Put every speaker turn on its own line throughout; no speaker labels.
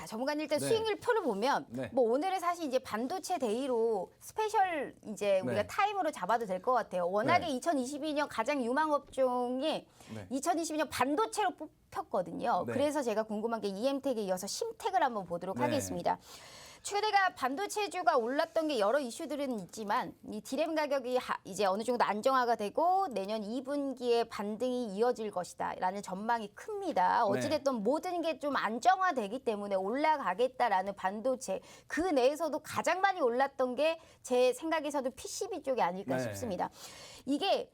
자, 전문가님 일단
네.
수익률 표를 보면
네.
뭐 오늘은 사실 이제 반도체 데이로 스페셜 이제 우리가
네.
타임으로 잡아도 될 것 같아요. 워낙에
네.
2022년 가장 유망 업종이
네.
2022년 반도체로 뽑혔거든요.
네.
그래서 제가 궁금한 게 EM텍에 이어서 심텍을 한번 보도록
네.
하겠습니다. 최근에가 반도체주가 올랐던 게 여러 이슈들은 있지만 이 디램 가격이 하- 이제 어느 정도 안정화가 되고 내년 2분기에 반등이 이어질 것이다라는 전망이 큽니다. 어찌됐든 모든 게 좀 안정화되기 때문에 올라가겠다라는 반도체 그 내에서도 가장 많이 올랐던 게 제 생각에서도 PCB 쪽이 아닐까
네.
싶습니다. 이게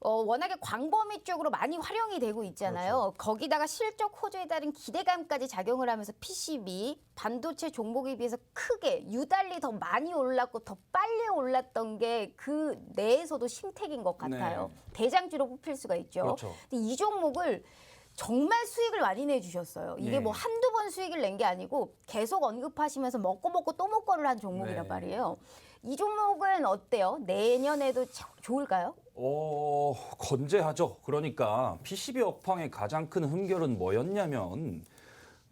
어, 워낙에 광범위 쪽으로 많이 활용이 되고 있잖아요. 거기다가 실적 호조에 따른 기대감까지 작용을 하면서 PCB 반도체 종목에 비해서 크게 유달리 더 많이 올랐고 더 빨리 올랐던 게 그 내에서도 심택인 것 같아요. 대장주로 뽑힐 수가 있죠.
그렇죠.
근데 이 종목을 정말 수익을 많이 내주셨어요. 이게
예.
뭐 한두 번 수익을 낸 게 아니고 계속 언급하시면서 먹고 먹고 또 먹고를 한 종목이란
네.
말이에요. 이 종목은 어때요? 내년에도 참 좋을까요?
어, 건재하죠. 그러니까 PCB 업황의 가장 큰 흠결은 뭐였냐면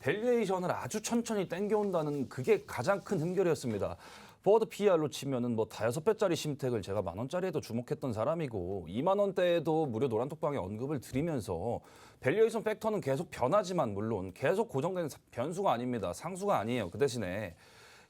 밸류에이션을 아주 천천히 땡겨온다는 그게 가장 큰 흠결이었습니다. 포워드 PR로 치면은 뭐 다여섯 배짜리 심택을 제가 만 원짜리에도 주목했던 사람이고 2만 원대에도 무료 노란 톡방에 언급을 드리면서 밸류에이션 팩터는 계속 변하지만 물론 계속 고정된 사- 변수가 아닙니다. 상수가 아니에요. 그 대신에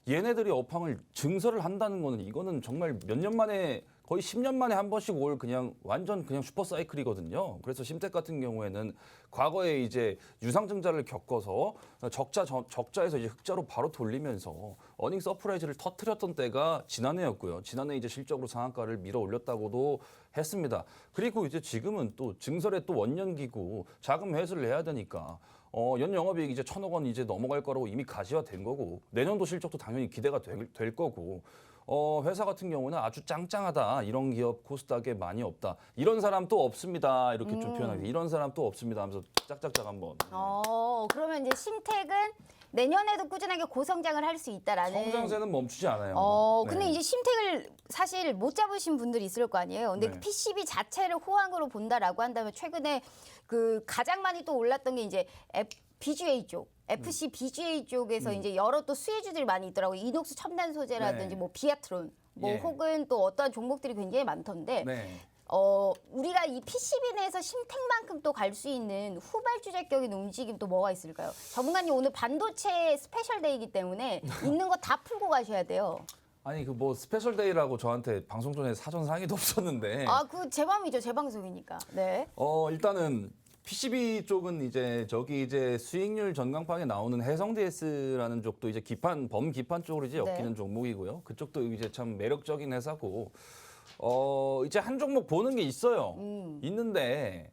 얘네들이 업황을 증설을 한다는 거는 이거는 정말 몇 년 만에 거의 10년 만에 한 번씩 올 그냥 완전 그냥 슈퍼 사이클이거든요. 그래서 심택 같은 경우에는 과거에 이제 유상증자를 겪어서 적자 저- 적자에서 이제 흑자로 바로 돌리면서 어닝 서프라이즈를 터트렸던 때가 지난해였고요. 지난해 이제 실적으로 상한가를 밀어 올렸다고도 했습니다. 그리고 이제 지금은 또 증설의 또 원년기고 자금 회수를 해야 되니까 어, 연 영업이익 이제 천억 원 이제 넘어갈 거라고 이미 가시화된 거고 내년도 실적도 당연히 기대가 될, 될 거고 어, 회사 같은 경우는 아주 짱짱하다 이런 기업 코스닥에 많이 없다 이런 사람 또 없습니다 이렇게 좀 표현하기 이런 사람 또 없습니다 하면서 짝짝짝 한번.
어, 그러면 이제 심택은 내년에도 꾸준하게 고성장을 할 수 있다라는.
성장세는 멈추지 않아요.
어, 근데
네.
이제 심택을 사실 못 잡으신 분들이 있을 거 아니에요. 근데
네.
PCB 자체를 호황으로 본다라고 한다면 최근에 그 가장 많이 또 올랐던 게 이제 F, BGA 쪽. FC BGA 쪽에서 이제 여러 또 수혜주들이 많이 있더라고요. 이녹스 첨단 소재라든지
네.
뭐 비아트론, 뭐
예.
혹은 또 어떠한 종목들이 굉장히 많던데
네.
어, 우리가 이 PCB 내에서 심택만큼 또 갈 수 있는 후발주자격인 움직임 또 뭐가 있을까요? 전문가님 오늘 반도체 스페셜 데이이기 때문에 있는 거 다 풀고 가셔야 돼요.
아니 그 뭐 스페셜 데이라고 저한테 방송 전에 사전 상의도 없었는데
아, 그제 맘이죠. 제 방송이니까. 네.
어 일단은 PCB 쪽은 이제 저기 이제 수익률 전광판에 나오는 해성 DS라는 쪽도 이제 기판 범 기판 쪽으로 이제
네.
엮이는 종목이고요. 그쪽도 이제 참 매력적인 회사고 어 이제 한 종목 보는 게 있어요.
음.
있는데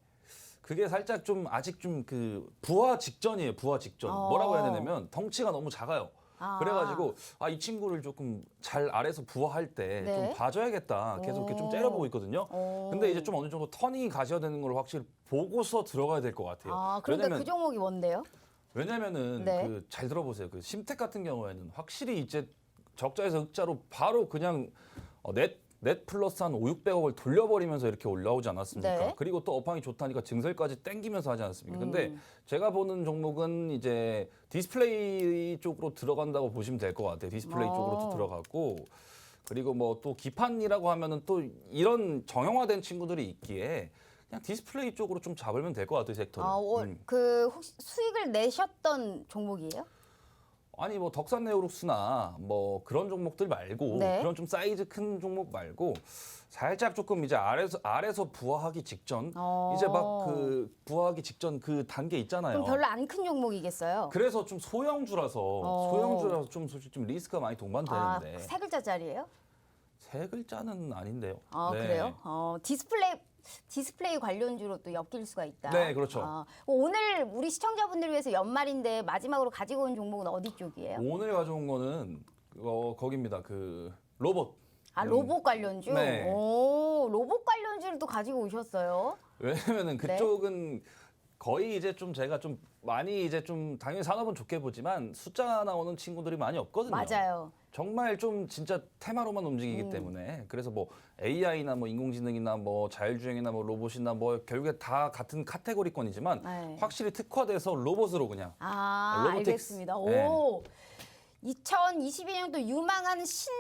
그게 살짝 좀 아직 좀 그 부화 직전이에요. 부화 직전.
어.
뭐라고 해야 되냐면 덩치가 너무 작아요.
아.
그래가지고 아 이 친구를 조금 잘 아래서 부화할 때 좀
네.
봐줘야겠다. 계속 이렇게 좀
오.
째려보고 있거든요.
오.
근데 이제 좀 어느 정도 터닝이 가셔야 되는 걸 확실히 보고서 들어가야 될 것 같아요.
아, 그런데
왜냐면
그 종목이 뭔데요?
왜냐면은
네.
그 잘 들어보세요. 그 심택 같은 경우에는 확실히 이제 적자에서 흑자로 바로 그냥 어, 넷, 넷 플러스 한 5, 600억을 돌려버리면서 이렇게 올라오지 않았습니까?
네.
그리고 또 업황이 좋다니까 증설까지 땡기면서 하지 않았습니까? 근데
음.
제가 보는 종목은 이제 디스플레이 쪽으로 들어간다고 보시면 될 것 같아요. 디스플레이
어.
쪽으로 또 들어가고 그리고 뭐 또 기판이라고 하면은 또 이런 정형화된 친구들이 있기에 그냥 디스플레이 쪽으로 좀 잡으면 될 것 같아요, 섹터를.
아, 월,
음.
그 혹시 수익을 내셨던 종목이에요?
아니 뭐 덕산 네오룩스나 뭐 그런 종목들 말고
네.
그런 좀 사이즈 큰 종목 말고 살짝 조금 이제 아래서 아래서 부화하기 직전
어.
이제 막 그 부화하기 직전 그 단계 있잖아요.
그럼 별로 안 큰 종목이겠어요?
그래서 좀 소형주라서
어.
소형주라서 좀 솔직히 좀 리스크가 많이
아,
동반되는데
세 글자짜리예요?
세 글자는 아닌데요.
아,
네.
그래요? 어, 디스플레이 디스플레이 관련주로 또 엮일 수가 있다.
네, 그렇죠.
아, 오늘 우리 시청자분들을 위해서 연말인데 마지막으로 가지고 온 종목은 어디 쪽이에요?
오늘 가져온 거는 어 거기입니다. 그 로봇.
아, 로봇 관련주?
네.
오, 로봇 관련주를 또 가지고 오셨어요.
왜냐면은
네.
그쪽은 거의 이제 좀 제가 좀 많이 이제 좀 당연히 산업은 좋게 보지만 숫자 나오는 친구들이 많이 없거든요.
맞아요.
정말 좀 진짜 테마로만 움직이기
음.
때문에 그래서 뭐 AI나 뭐 인공지능이나 뭐 자율주행이나 뭐 로봇이나 뭐 결국에 다 같은 카테고리권이지만
네.
확실히 특화돼서 로봇으로 그냥
아,
로보틱스.
알겠습니다.
네.
오. 2022년도 유망한 신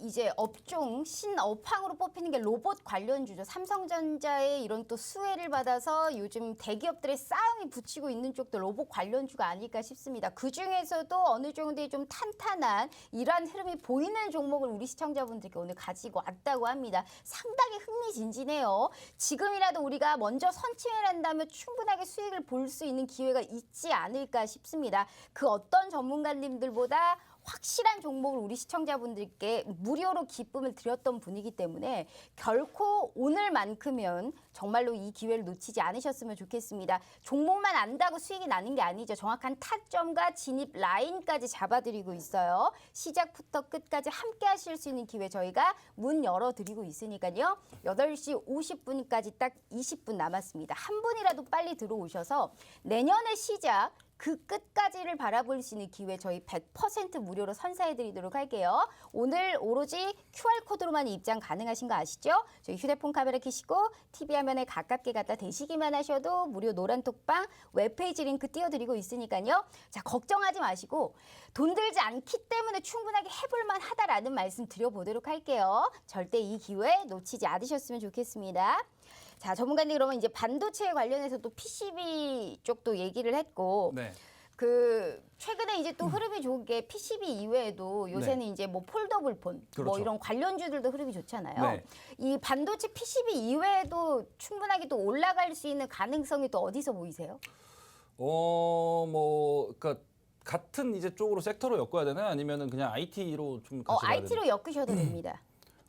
이제 업종 신업황으로 뽑히는 게 로봇 관련주죠. 삼성전자의 이런 또 수혜를 받아서 요즘 대기업들의 싸움이 붙이고 있는 쪽도 로봇 관련주가 아닐까 싶습니다. 그 중에서도 어느 정도 좀 탄탄한 이러한 흐름이 보이는 종목을 우리 시청자분들께 오늘 가지고 왔다고 합니다. 상당히 흥미진진해요. 지금이라도 우리가 먼저 선취를 한다면 충분하게 수익을 볼 수 있는 기회가 있지 않을까 싶습니다. 그 어떤 전문가님들보다 확실한 종목을 우리 시청자분들께 무료로 기쁨을 드렸던 분이기 때문에 결코 오늘만큼은 정말로 이 기회를 놓치지 않으셨으면 좋겠습니다. 종목만 안다고 수익이 나는 게 아니죠. 정확한 타점과 진입 라인까지 잡아드리고 있어요. 시작부터 끝까지 함께 하실 수 있는 기회 저희가 문 열어드리고 있으니까요. 8시 50분까지 딱 20분 남았습니다. 한 분이라도 빨리 들어오셔서 내년의 시작 그 끝까지를 바라볼 수 있는 기회 저희 100% 무료로 선사해 드리도록 할게요. 오늘 오로지 QR코드로만 입장 가능하신 거 아시죠? 저희 휴대폰 카메라 켜시고 TV 화면에 가깝게 갖다 대시기만 하셔도 무료 노란 톡방 웹페이지 링크 띄워드리고 있으니까요. 자, 걱정하지 마시고 돈 들지 않기 때문에 충분하게 해볼만 하다라는 말씀 드려보도록 할게요. 절대 이 기회 놓치지 않으셨으면 좋겠습니다. 자, 전문가님 그러면 이제 반도체 관련해서 또 PCB 쪽도 얘기를 했고
네.
그 최근에 이제 또 흐름이 좋은 게 PCB 이외에도 요새는 이제 뭐 폴더블 폰, 뭐
네. 그렇죠.
이런 관련주들도 흐름이 좋잖아요.
네.
이 반도체 PCB 이외에도 충분하게 또 올라갈 수 있는 가능성이 또 어디서 보이세요?
어, 뭐, 그니까, 같은 이제 쪽으로 섹터로 엮어야 되나요? 아니면은 그냥 IT로 좀
어,
가져가야 되나요?
IT로 엮으셔도 됩니다.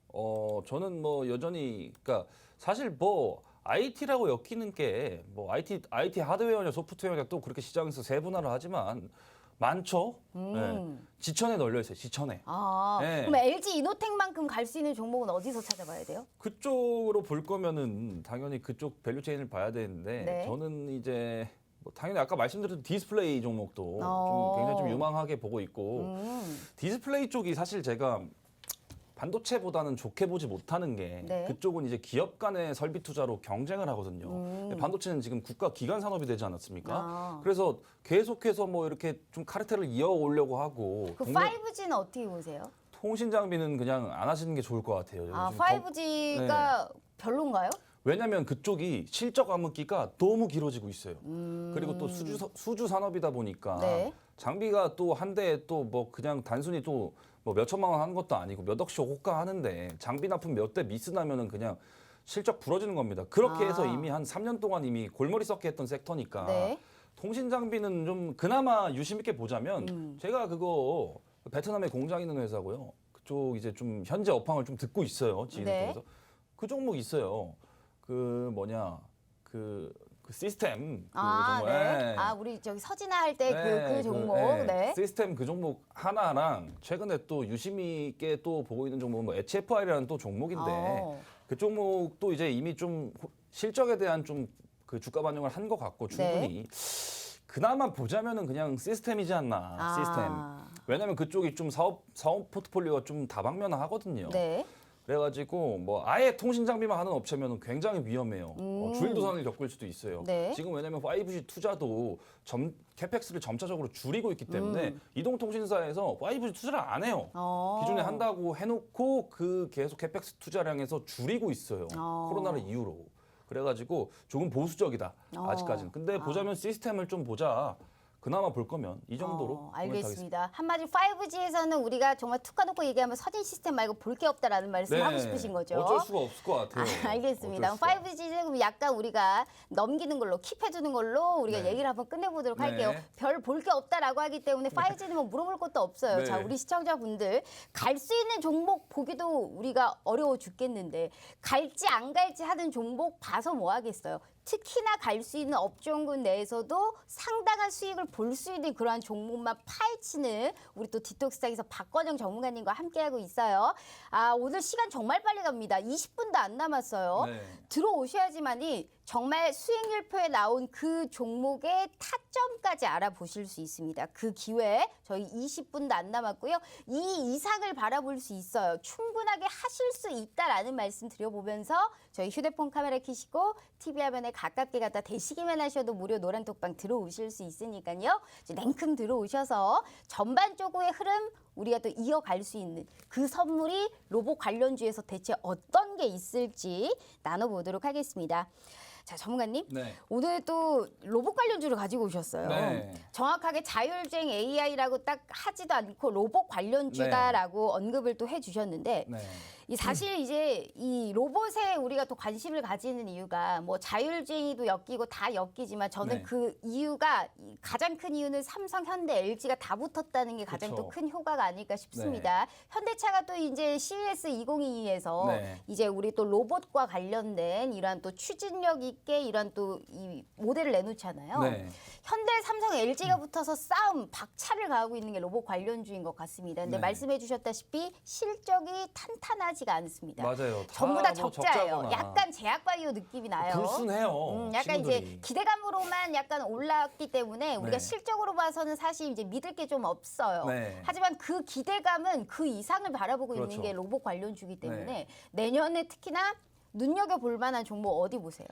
어, 저는 뭐 여전히, 그니까, 사실 뭐, IT라고 엮이는 게, 뭐, IT, IT 하드웨어냐 소프트웨어냐 또 그렇게 시장에서 세분화를 하지만, 많죠?
음.
네. 지천에 널려 있어요, 지천에.
아,
네.
그럼 LG 이노텍만큼 갈 수 있는 종목은 어디서 찾아봐야 돼요?
그쪽으로 볼 거면은 당연히 그쪽 밸류체인을 봐야 되는데
네.
저는 이제 뭐 당연히 아까 말씀드렸던 디스플레이 종목도
어.
좀 굉장히 좀 유망하게 보고 있고
음.
디스플레이 쪽이 사실 제가 반도체보다는 좋게 보지 못하는 게
네.
그쪽은 이제 기업 간의 설비 투자로 경쟁을 하거든요.
음.
반도체는 지금 국가 기관 산업이 되지 않았습니까?
아.
그래서 계속해서 뭐 이렇게 좀 카르텔을 이어오려고 하고
그
동네-
5G는 어떻게 보세요?
통신 장비는 그냥 안 하시는 게 좋을 것 같아요.
아,
요즘 더-
5G가 별론가요?
왜냐하면 그쪽이 실적 암흑기가 너무 길어지고 있어요.
음.
그리고 또 수주 수주 산업이다 보니까
네.
장비가 또 한 대에 또 뭐 그냥 단순히 또 뭐 몇 천만 원 하는 것도 아니고 몇 억씩 호가 하는데 장비 납품 몇 대 미스 나면은 그냥 실적 부러지는 겁니다. 그렇게 해서
아.
이미 한 3년 동안 이미 골머리 썩게 했던 섹터니까
네.
통신 장비는 좀 그나마 유심 있게 보자면
음.
제가 그거 베트남에 공장 있는 회사고요. 그쪽 이제 좀 현재 업황을 좀 듣고 있어요. 지인을
네.
통해서 그 종목 있어요. 그 뭐냐 그, 그 시스템 그
아,
종목.
네.
예.
아, 우리 저기 서진아 할 때 그그
네,
종목.
예.
네.
시스템 그 종목 하나랑 최근에 또 유심히 있게 또 보고 있는 종목은 뭐 HFR이라는 또 종목인데
어.
그 종목도 이제 이미 좀 호- 실적에 대한 좀 그 주가 반영을 한 것 같고 충분히 그나마 보자면은 그냥 시스템이지 않나
아.
시스템 왜냐면 그쪽이 좀 사업 사업 포트폴리오가 좀 다방면하거든요.
네.
그래가지고 뭐 아예 통신 장비만 하는 업체면은 굉장히 위험해요. 어, 주일도산을 겪을 수도 있어요.
음. 네.
지금 왜냐면 5G 투자도 점 캐펙스를 점차적으로 줄이고 있기 때문에 이동통신사에서 5G 투자를 안 해요.
음. 어.
기존에 한다고 해놓고 그 계속 캐펙스 투자량에서 줄이고 있어요.
어.
코로나를 이유로. 그래가지고 조금 보수적이다
어.
아직까지는. 근데 보자면 시스템을 좀 보자. 그나마 볼 거면 이 정도로
어. 알겠습니다. 한마디 5G에서는 우리가 정말 툭 까놓고 얘기하면 서진 시스템 말고 볼 게 없다라는 말씀 하고 싶으신 거죠?
네. 어쩔 수가 없을 것 같아요.
아, 알겠습니다.
어쩔 수가.
5G는 약간 우리가 넘기는 걸로 킵해두는 걸로 우리가
네.
얘기를 한번 끝내보도록
네.
할게요. 별 볼 게 없다라고 하기 때문에 5G는 뭐 물어볼 것도 없어요.
네.
자, 우리 시청자분들 갈 수 있는 종목 보기도 우리가 어려워 죽겠는데 갈지 안 갈지 하는 종목 봐서 뭐 하겠어요. 특히나 갈 수 있는 업종군 내에서도 상당한 수익을 볼 수 있는 그러한 종목만 파헤치는 우리 또 디톡스닥에서 박건영 전문가님과 함께하고 있어요. 아 오늘 시간 정말 빨리 갑니다. 20분도 안 남았어요.
네.
들어오셔야지만이 정말 수익률표에 나온 그 종목의 타점까지 알아보실 수 있습니다. 그 기회에 저희 20분도 안 남았고요. 이 이상을 바라볼 수 있어요. 충분하게 하실 수 있다라는 말씀 드려보면서 저희 휴대폰 카메라 켜시고 TV 화면에 가깝게 갖다 대시기만 하셔도 무료 노란 톡방 들어오실 수 있으니까요. 이제 냉큼 들어오셔서 전반적으로의 흐름 우리가 또 이어갈 수 있는 그 선물이 로봇 관련주에서 대체 어떤 게 있을지 나눠보도록 하겠습니다. 자, 전문가님.
네.
오늘 또 로봇 관련주를 가지고 오셨어요.
네.
정확하게 자율주행 AI라고 딱 하지도 않고 로봇 관련주다라고 언급을 또 해주셨는데
네.
이 사실 이제 이 로봇에 우리가 또 관심을 가지는 이유가 뭐 자율주행이도 엮이고 다 엮이지만 저는
네.
그 이유가 이 가장 큰 이유는 삼성, 현대, LG가 다 붙었다는 게 가장. 또 큰 효과가 아닐까 싶습니다. 현대차가 또 이제 CES 2022에서
네.
이제 우리 또 로봇과 관련된 이러한 또 추진력 있게 이러한 또이 모델을 내놓잖아요.
네.
현대, 삼성, LG가 붙어서 싸움 박차를 가하고 있는 게 로봇 관련주인 것 같습니다. 근데
네.
말씀해 주셨다시피 실적이 탄탄하지가 않습니다.
맞아요.
전부 다
뭐
적자예요. 약간 제약바이오 느낌이 나요.
불순해요.
음, 약간 이제
친구들이.
기대감으로만 약간 올랐기 때문에 우리가
네.
실적으로 봐서는 사실 이제 믿을 게 좀 없어요.
네.
하지만 그 기대감은 그 이상을 바라보고
그렇죠.
있는 게 로봇 관련주기 때문에
네.
내년에 특히나 눈여겨 볼 만한 종목 어디 보세요?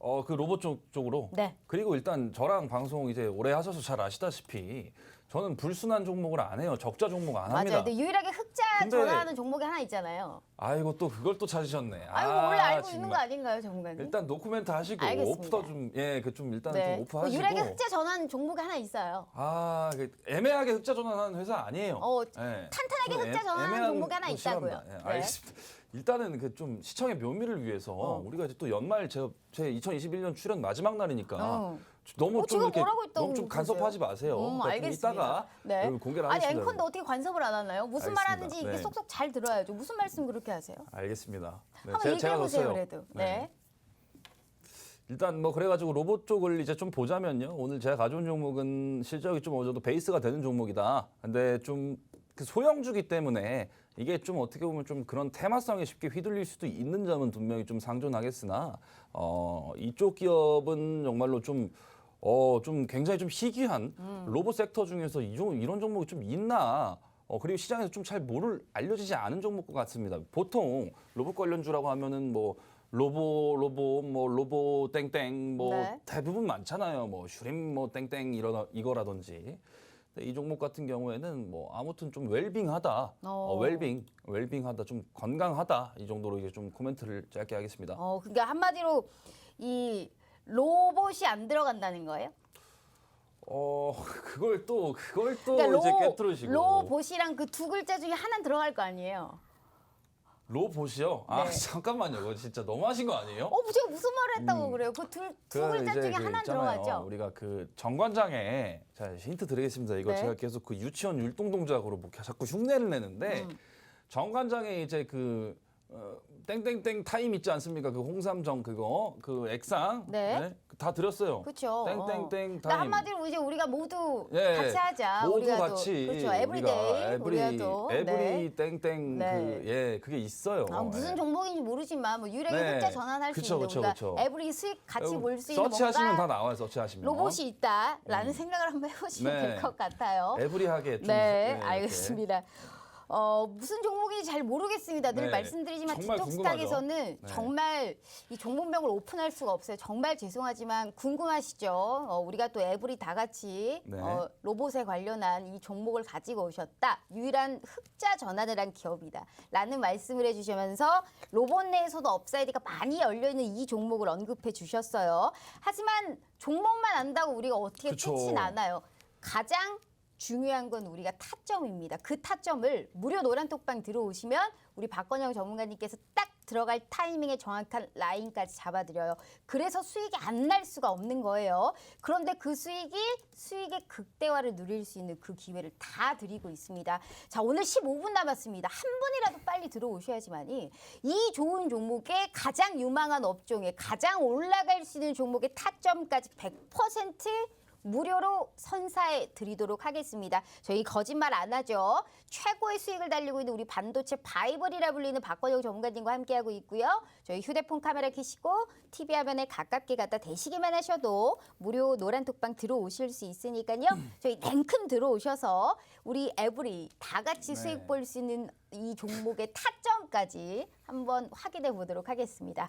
어, 그 로봇 쪽, 쪽으로.
네.
그리고 일단 저랑 방송 이제 오래 하셔서 잘 아시다시피 저는 불순한 종목을 안 해요. 적자 종목 안 합니다.
맞아요. 근데 유일하게 흑자
근데-
전환하는 종목이 하나 있잖아요.
아이고 또 그걸 또 찾으셨네.
아이고
아,
원래 알고 있는. 거 아닌가요, 전문가님?
일단 노코멘트 하시고
알겠습니다.
오프더 좀 예, 그 좀 일단
네.
좀 오프 하시고.
유일하게 흑자 전환 종목이 하나 있어요.
아, 그 애매하게 흑자 전환하는 회사 아니에요.
어,
예.
탄탄하게
좀
흑자
애-
전환하는
애매한
종목이 하나
거
있다고요.
싫어합니다. 예,
네.
알겠습니다. 일단은 그 좀 시청의 묘미를 위해서
어.
우리가 이제 또 연말 제, 제 2021년 출연 마지막 날이니까
어.
너무
어,
좀
지금
이렇게
뭐라고
너무 좀
그러세요?
간섭하지 마세요.
음,
그러니까 좀
알겠습니다.
이따가
네.
여기 공개를
아니
하겠습니다.
앵컨도 어떻게 간섭을 안 하나요? 무슨 말
알겠습니다.
하는지 이게
네.
쏙쏙 잘 들어야죠. 무슨 말씀 그렇게 하세요?
알겠습니다. 네,
한번 얘기해 보세요. 그래도. 네.
일단 뭐 그래가지고 로봇 쪽을 이제 좀 보자면요. 오늘 제가 가져온 종목은 실적이 좀 어느 정도 베이스가 되는 종목이다. 근데 좀 그 소형주기 때문에 이게 좀 어떻게 보면 좀 그런 테마성에 쉽게 휘둘릴 수도 있는 점은 분명히 좀 상존하겠으나 어 이쪽 기업은 정말로 좀 어, 좀 굉장히 좀 희귀한 로봇 섹터 중에서 이 종, 이런 종목이 좀 있나. 어, 그리고 시장에서 좀 잘 모를, 알려지지 않은 종목 것 같습니다. 보통 로봇 관련주라고 하면은 뭐 로보, 로보, 뭐 로보 땡땡 뭐
네.
대부분 많잖아요. 뭐 슈림 뭐 땡땡 이러다, 이거라든지. 근데 이 종목 같은 경우에는 뭐 아무튼 좀 웰빙하다. 어,
어.
웰빙, 웰빙하다. 좀 건강하다. 이 정도로 이제 좀 코멘트를 짧게 하겠습니다.
어, 그러니까 한마디로 이 로봇이 안 들어간다는 거예요?
어, 그걸 또 그걸 또
그러니까
이제
로,
깨트르시고.
로봇이랑 그 두 글자 중에 하나 들어갈 거 아니에요?
로봇이요? 아
네.
잠깐만요, 그거 진짜 너무하신 거 아니에요?
어, 제가 무슨 말을 했다고 그래요?
그두두그
글자
이제
중에
그
하나. 들어가죠?
우리가 그 정관장에 자 힌트 드리겠습니다. 이거
네.
제가 계속 그 유치원 율동 동작으로 뭐 자꾸 흉내를 내는데
음.
정관장에 이제 그 어, 땡땡땡 타임 있지 않습니까? 그 홍삼정 그거 그 액상
네.
다 드렸어요.
그렇죠.
땡땡땡
어.
타임.
그러니까 한마디로 이제 우리가 모두
예,
같이 하자.
모두
우리가
같이
또, 그렇죠.
우리가
에브리데이
에브리
우리가 또
에브리
네.
땡땡
네.
그예 그게 있어요.
아, 무슨
예.
종목인지 모르지만 뭐 유일하게
네.
흑자 전환할 수
그쵸,
있는
그쵸, 그쵸.
에브리 수익 같이
어,
볼수 있는
서치하시면 다
뭔가
나와요. 서치하시면.
로봇이 있다라는 생각을 한번 해보시면
네.
될것 같아요.
에브리하게 좀
네,
이렇게.
알겠습니다. 어, 무슨 종목인지 잘 모르겠습니다. 늘
네,
말씀드리지만
정말
디톡스탁에서는
궁금하죠. 네.
정말 이 종목명을 오픈할 수가 없어요. 정말 죄송하지만 궁금하시죠? 어, 우리가 또 에브리 다 같이
네.
어, 로봇에 관련한 이 종목을 가지고 오셨다. 유일한 흑자 전환을 한 기업이다. 라는 말씀을 해주시면서 로봇 내에서도 업사이드가 많이 열려있는 이 종목을 언급해 주셨어요. 하지만 종목만 안다고 우리가 어떻게
그쵸.
끝이 나나요? 가장 중요한 건 우리가 타점입니다. 그 타점을 무료 노란톡방 들어오시면 우리 박건영 전문가님께서 딱 들어갈 타이밍에 정확한 라인까지 잡아드려요. 그래서 수익이 안 날 수가 없는 거예요. 그런데 그 수익이 수익의 극대화를 누릴 수 있는 그 기회를 다 드리고 있습니다. 자, 오늘 15분 남았습니다. 한 분이라도 빨리 들어오셔야지만이 이 좋은 종목의 가장 유망한 업종에 가장 올라갈 수 있는 종목의 타점까지 100% 무료로 선사해 드리도록 하겠습니다. 저희 거짓말 안 하죠. 최고의 수익을 달리고 있는 우리 반도체 바이블이라 불리는 박건영 전문가님과 함께하고 있고요. 저희 휴대폰 카메라 켜시고 TV 화면에 가깝게 갖다 대시기만 하셔도 무료 노란 톡방 들어오실 수 있으니까요. 저희 냉큼 들어오셔서 우리 에브리 다 같이 수익 볼 수 있는 이 종목의 타점까지 한번 확인해 보도록 하겠습니다.